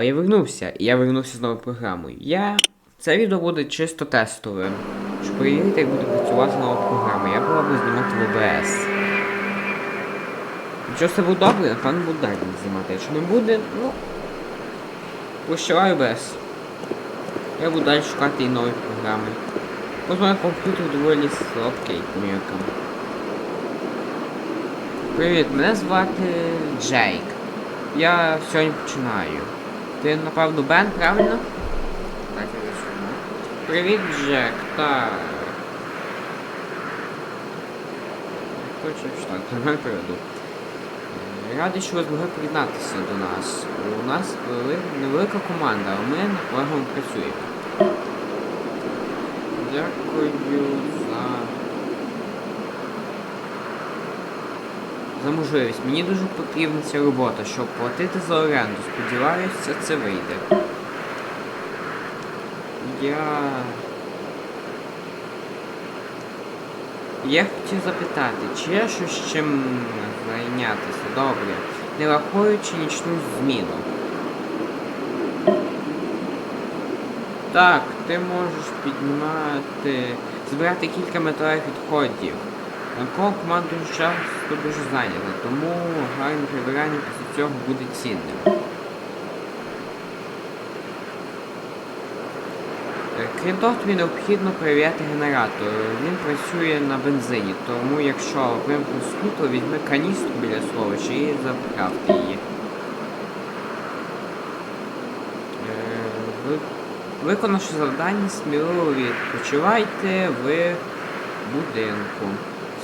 Але я вернувся, і я вернувся з новою програмою. Я. Це відео буде чисто тестовим. Щоб перевірити, як буде працювати нова програма. Я була би знімати в OBS. Якщо все буде добре, напевно буду далі знімати. Якщо не буде, ну. Прощаваю OBS. Я буду далі шукати і нові програми. Ось мене комп'ютер доволі слабкий міркам. Привіт, мене звати Джейк. Я сьогодні починаю. Ти напевно Бен, правильно? Так, я вийшов. Привіт, Джек, так. Хочу так, тепер приведу. Радий, що ви змогли приєднатися до нас. У нас вели- невелика команда, а ми на програму працюємо. Дякую за. За можливість. Мені дуже потрібна ця робота, щоб платити за оренду. Сподіваюся, це вийде. Я. Я хотів запитати, чи є щось чим зайнятися добре, не рахуючи нічну зміну. Так, ти можеш піднімати, збирати кілька металевих відходів. Навколо команду часто дуже зайнята, тому гарне прибирання після цього буде цінним. Е, Крім того, тобі необхідно перевіряти генератор. Він працює на бензині, тому якщо вимкнуть світло, візьми каністру біля сховища і заправте її. Е, Виконавши завдання, сміливо відпочивайте в будинку.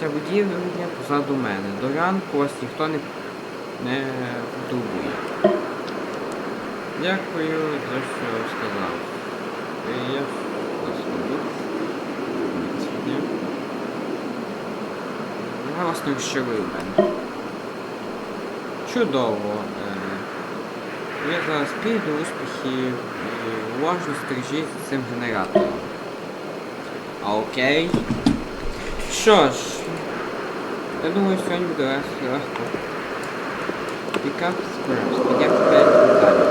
Ця будівля позаду мене. До ранку вас ніхто не, не турбує. Дякую за що сказав. Е, Я. Я вас не вщирив мене. Чудово. Е, Я зараз піду успіхів і уважно стережіть цим генератором. Окей. Що ж, я думаю, сьогодні буде легко. легко. Pick up scraps, підняти 5 деталей.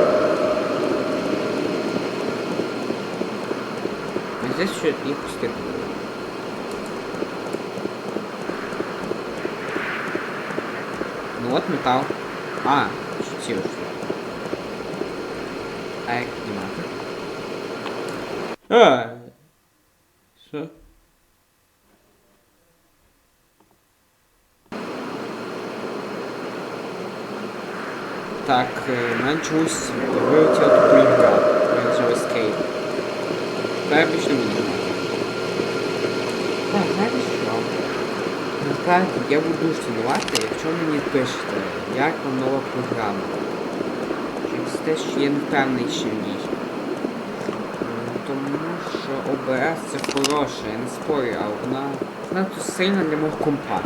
А здесь ще і пусти було. Ну вот металл. А, шутил, что А як знімати? А, що? Так, е, мене чомусь вилетіла тупо ігра. Я нажав Escape. Не буду. Так, знаєте що? Насправді я буду цінувати, якщо мені пишете, як вам нова програма. Через те, що я не впевнений ще в ній. М, Тому що ОБС це хороше, я не спорю, а вона надто сильна для мого компа.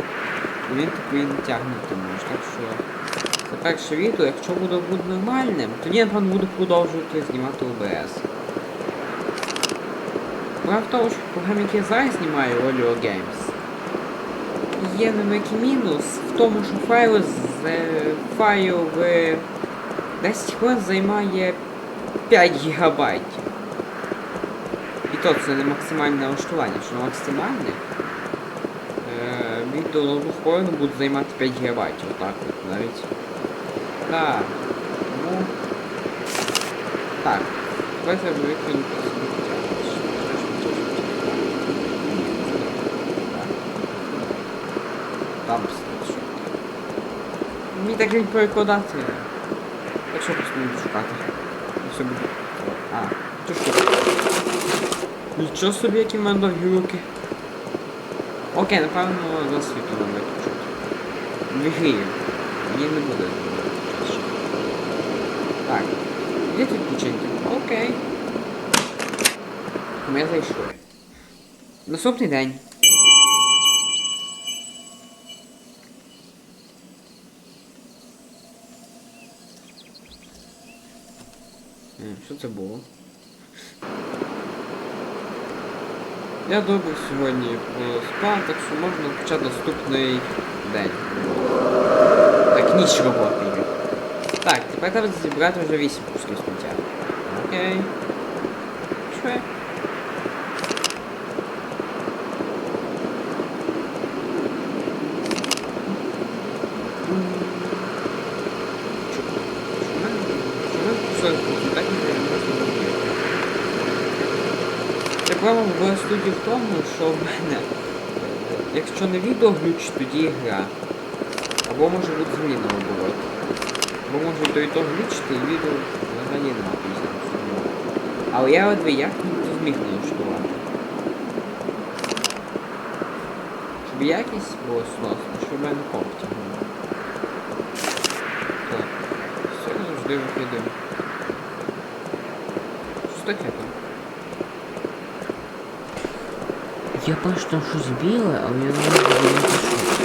І він не тягнути може, так що це перше відео, якщо буде, буде нормальним, тоді я напевно буду продовжувати знімати ОБС. Правда в тому, що в програмі, які я зараз знімаю, Olio Games, є невеликий мінус в тому, що файл з е, файл в 10 хвилин займає 5 гігабайтів. І то це не максимальне налаштування, що на максимальне е, відео на одну хвилину буде займати 5 гігабайтів, отак от навіть. Так. Ну. Так. Давайте викинути. Там стоїть. Мені так не перекладати. Так що просто буду. Все буде. А, то що? Нічого собі, які в мене довгі руки. Окей, напевно, за світло нам виключити. Вигріє. Мені не буде. виключати. Так. Відпочинки? Окей. Ми зайшли. Наступний день. М, Що це було? Я добре сьогодні поспав, так що можна почати наступний день. Так, ніч роботи. Тепер треба зібрати вже 8 кусків сміття. Окей. Що? Проблема в студії в тому, що в мене, якщо не відео глюч, тоді гра. Або може бути взагалі наоборот. Бо може то і то глючити, і відео взагалі нема пісня. Але я от як не зміг налаштувати. Щоб якість була сносно, щоб мене комп тягнув. Так. Все завжди викидаю. Що таке там? Я бачу там щось біле, але я не зрозуміти, що.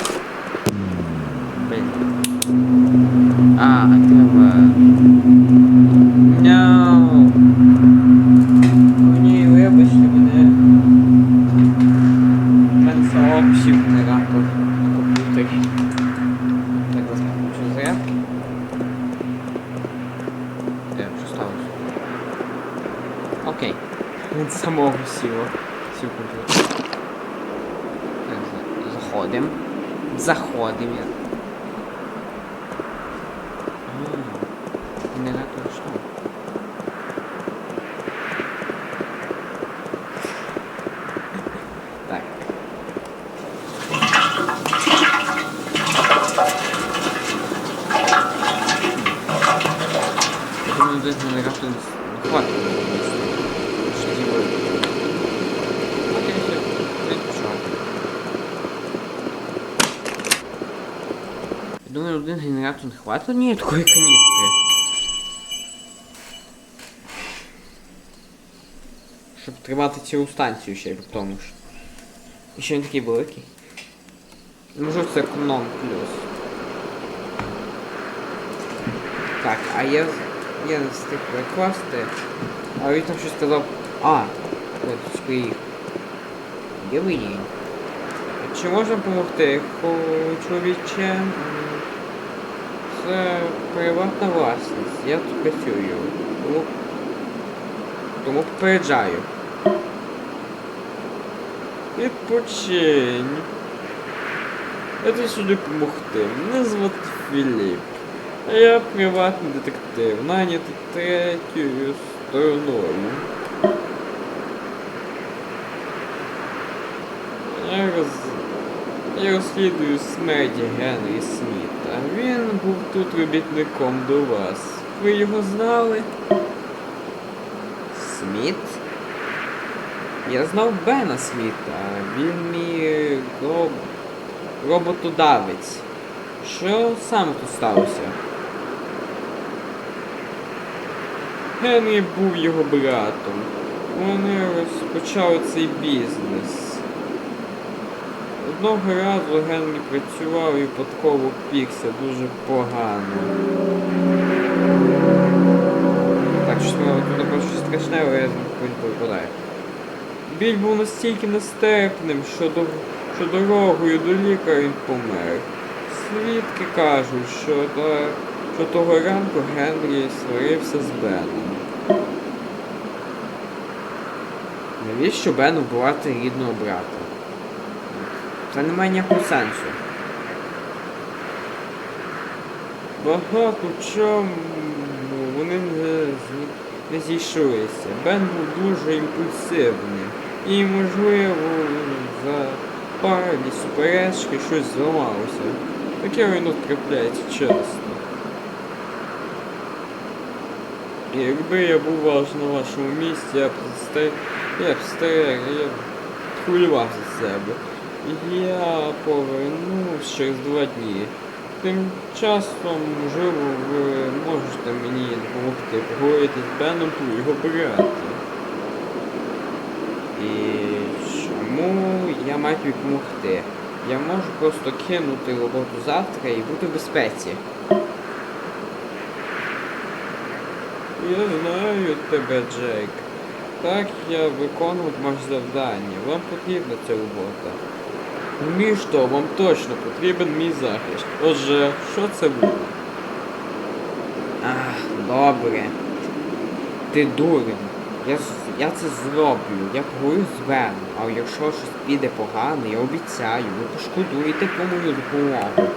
генератор не хватить. Що діло? Окей, все. Відпочивай. Я думаю, один генератор не хватить ні такої каністри. Щоб тримати цілу станцію ще й при тому ж. І ще він такий великий. Може це економ плюс. Так, а я, з- я не встиг перекласти. А він там щось сказав. А, от приїхав. Є винні. Чи можна допомогти? Чоловіче, це приватна власність. Я тут працюю. Тому, тому попереджаю. Відпочинь. Я тут сюди допомогти. Мене звати Філіп. Я приватний детектив, нанятий третьою стороною. Я, роз... я розслідую смерть Генрі Сміта. Він був тут робітником до вас. Ви його знали? Сміт? Я знав Бена Сміта. Він мій роб... роботодавець. Що саме тут сталося? Генрі був його братом. Вони розпочали цей бізнес. Одного разу Генрі працював і випадково пікся дуже погано. Так, щось ми тут напевно щось страшне, але я не випадає. Біль був настільки нестерпним, що, до, що дорогою до лікаря він помер. Свідки кажуть, що, та, що того ранку Генрі сварився з Беном. Навіщо Бену вбивати рідного брата? Це не має ніякого сенсу. Багато чому вони не, зійшлися. Бен був дуже імпульсивний. І, можливо, за парні суперечки щось зламалося. Таке воно трапляється часто. І Якби я був ваш на вашому місці, я б. Я стар... я б хвилював за себе. Я повернусь через два дні. Тим часом, можливо, ви можете мені допомогти поговорити з Беном про його брата. І чому я маю допомогти? Я можу просто кинути роботу завтра і бути в безпеці. Я знаю тебе, Джейк. Так я виконував ваше завдання. Вам потрібна ця робота. Між то, вам точно потрібен мій захист. Отже, що це буде? Ах, добре. Ти дурень. Я, я це зроблю. Я поговорю з Веном. А якщо щось піде погано, я обіцяю, ви пошкодуєте про мою допомогу.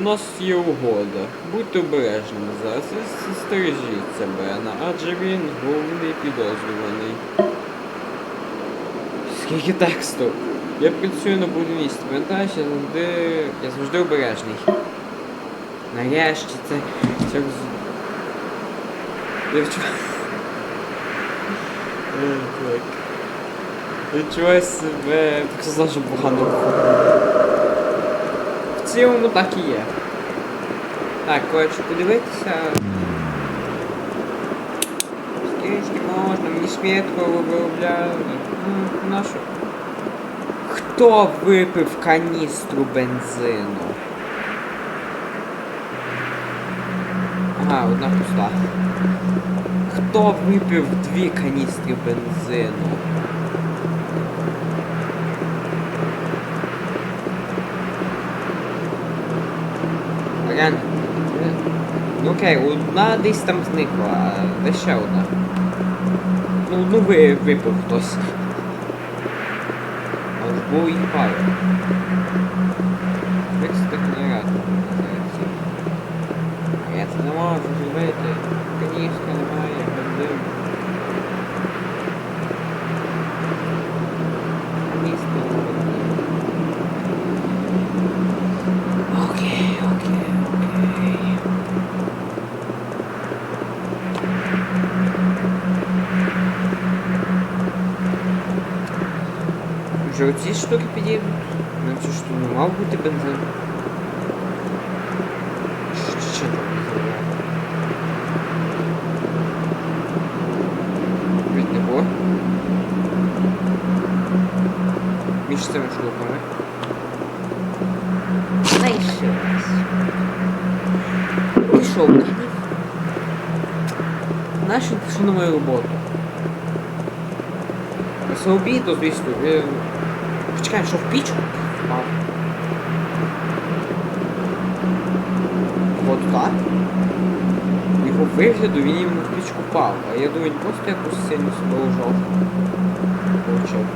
У нас є угода. Будьте обережними зараз і стережіться Бена, адже він головний підозрюваний. Скільки тексту? Я працюю на будівництві, пам'ятаєш, я завжди. я завжди обережний. Нарешті це. це. Я відчуваю. Відчуваю себе. Так що погано. Цілому так і є. Так, коротше, подивитися. Скільки можна, мені швидко виробляли. Ну, на що? Хто випив каністру бензину? Ага, одна пуста. Хто випив дві каністри бензину? Реально. Ну окей, одна десь там зникла, а де ще одна? Ну, ну ви випив хтось. Ж було їх пару. Як це так не рад? Я це не можу зробити. Конечно, немає, бензин. Каністка бензин. Окей, окей, окей. Оці штуки підійдуть. Ну це не мав бути бензин. Що- Що там бензин? Ведь не було. Між цими штуками. Знайшилась. Пішов. Нащо на мою роботу? Собі, то звісно. Почекай, що в пічку впав. От так. Його вигляду він іменно в пічку впав. А я думаю, він просто якусь сильно себе жовту. Получив.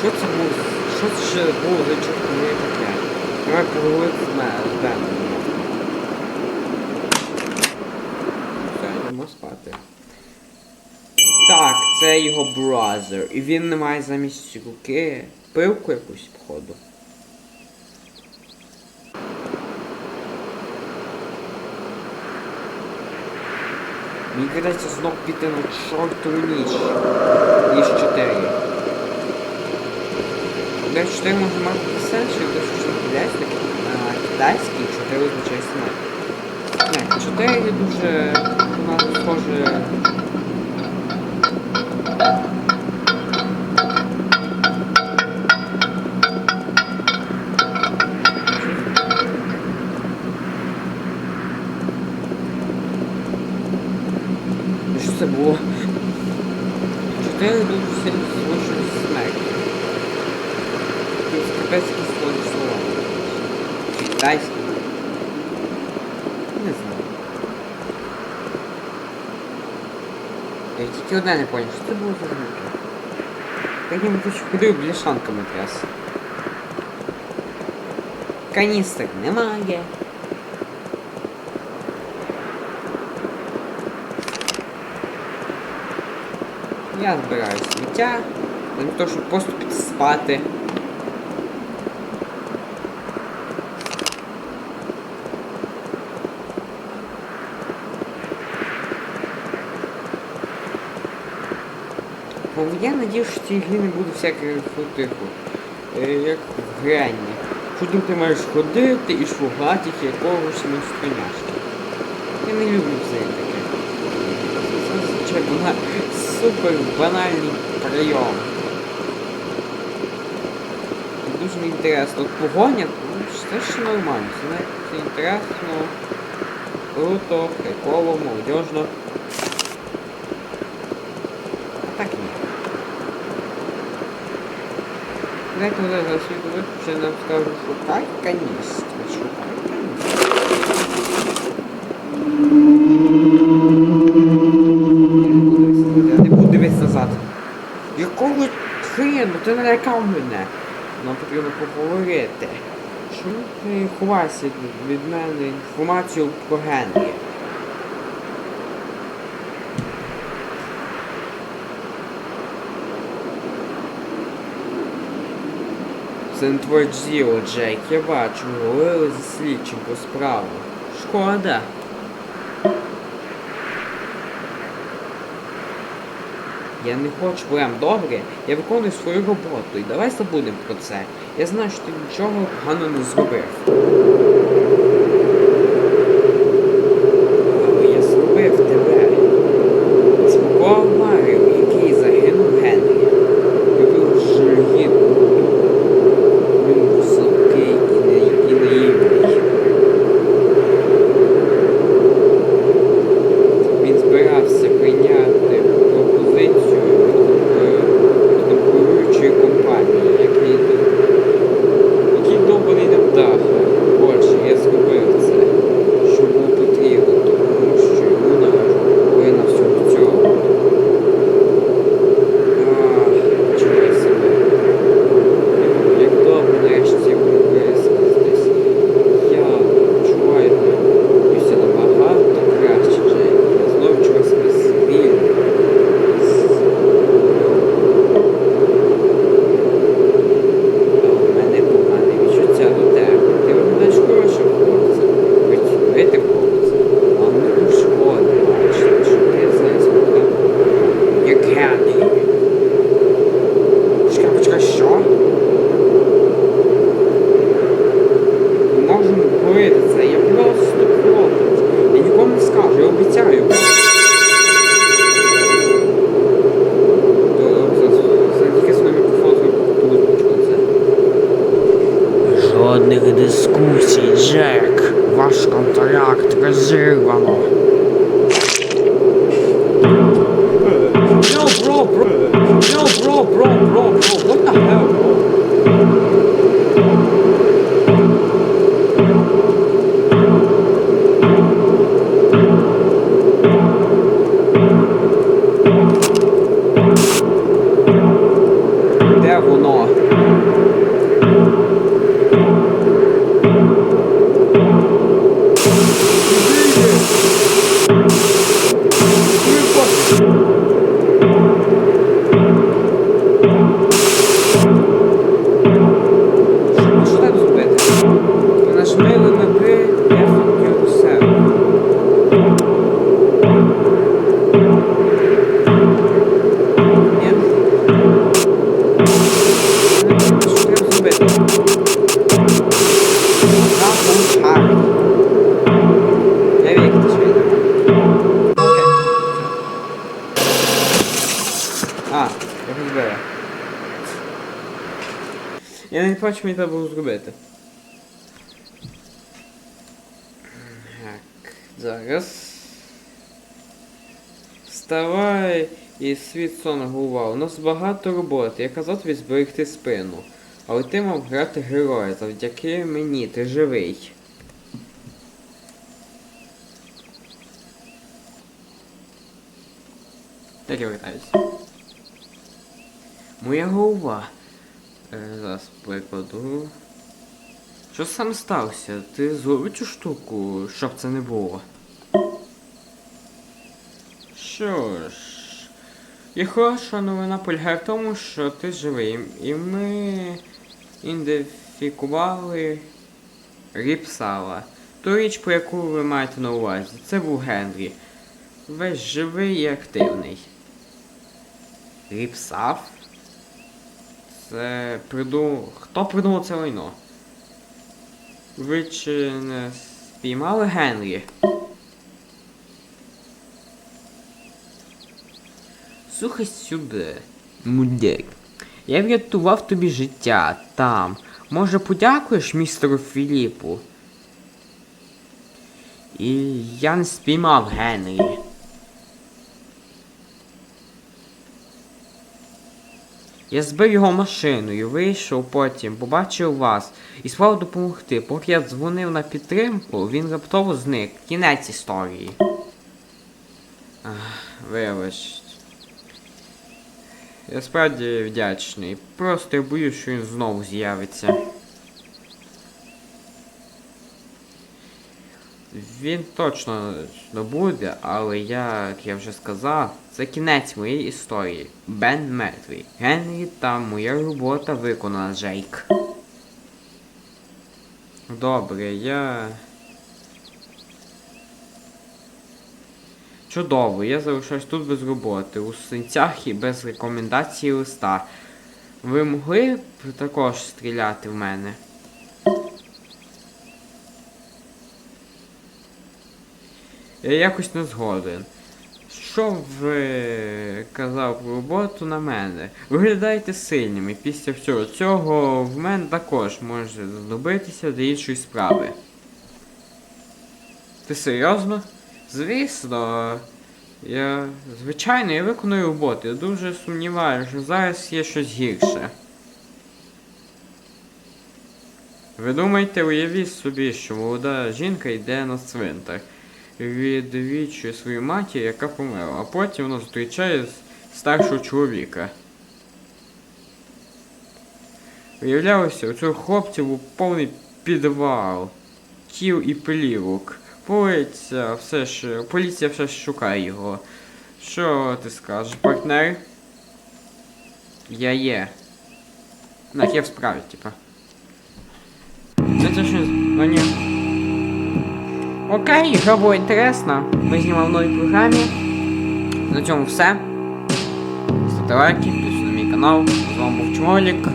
Що це було? Що це ще було за чорне таке? Давай поговорити з мене, з Беном. Все, йдемо спати. Так, це його бразер. І він не має замість руки пилку якусь, походу. Мені кидається знов піти на чортову ніч. Ніж 4. Де 4 може мати сенс, що те, що китайське, китайський 4 означає. Не, 4 є дуже у схоже. Якісь капець якісь схожі слова. Китайські. Не знаю. Я тільки одне не поняв, що це було за звуки. Як я тут ходив бляшанками тряс. Каністок немає. Я збираю сміття. Для того, щоб просто піти Бо я надію, що в цій грі не буде всяких футиху. Е, як в грані. Що ти маєш ходити і шугати якогось монструняшки. Я не люблю все таке. Це зазвичай супер банальний прийом. Дуже неінтересно. От погоня, ну, це ще нормально. Це інтересно. Круто, приколо, молодежно. А так ні. Дайте вони за світу виключення нам скажуть, шукай каністри, шукай каністри. Я не буду дивитися назад. Якого хрену? Ти налякав мене. Нам потрібно поговорити. Чому ти ховаєшся від мене інформацію про Генрі? Твоє діло, Я бачу, говорили зі слідчим по справу. Шкода. Я не хочу прям добре, я виконую свою роботу і давай забудемо про це. Я знаю, що ти нічого поганого не зробив. dyskusji rzekł wasz kontrakt wyzywa. Вставай і світ сон голова. У нас багато роботи. Я казав тобі зберегти спину. Але ти мав грати героя. Завдяки мені, ти живий. Так я вертаюсь. Моя голова. Е, зараз прикладу. Що саме сталося? Ти зробив цю штуку, щоб це не було. Що ж. І хороша новина полягає в тому, що ти живий. І ми ідентифікували Ріпсала. Ту річ, про яку ви маєте на увазі. Це був Генрі. Весь живий і активний. Ріпсав? Це придумав. Хто придумав це лайно? Ви чи не спіймали Генрі? Слухай сюди, мудяк. Я врятував тобі життя там. Може, подякуєш містеру Філіпу? І я не спіймав Генрі. Я збив його машиною, вийшов потім, побачив вас і спробував допомогти. Поки я дзвонив на підтримку, він раптово зник. Кінець історії. Ах, вибач. Я справді вдячний. Просто я боюсь, що він знову з'явиться. Він точно буде, але як я вже сказав, це кінець моєї історії. Бен мертвий. Генрі та моя робота виконана, Джейк. Добре, я. Чудово, я залишаюсь тут без роботи, у синцях і без рекомендації листа. Ви могли б також стріляти в мене? Я якось не згоден. Що ви казав про роботу на мене? Виглядаєте сильними. Після всього цього в мене також може знадобитися до іншої справи. Ти серйозно? Звісно. Я. Звичайно, я виконую роботу. Я дуже сумніваюся, що зараз є щось гірше. Ви думаєте, уявіть собі, що молода жінка йде на цвинтар, відвічує свою матір, яка померла, а потім вона зустрічає старшого чоловіка. Виявлялося, у цього хлопця був повний підвал, тіл і плівок. Поліція все ж, поліція все ж шукає його. Що ти скажеш, партнер? Я є. Так, я в справі, типа. Це це щось. Ну ні. Окей, гра була інтересна. Ми знімали в новій програмі. На цьому все. Ставте лайки, підписуйтесь на мій канал. З вами був Чмолік.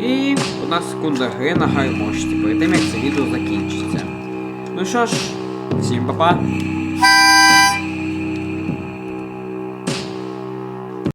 І одна секунда гри на гармошці, перед тим як це відео закінчиться. Ну що ж, Simba pa.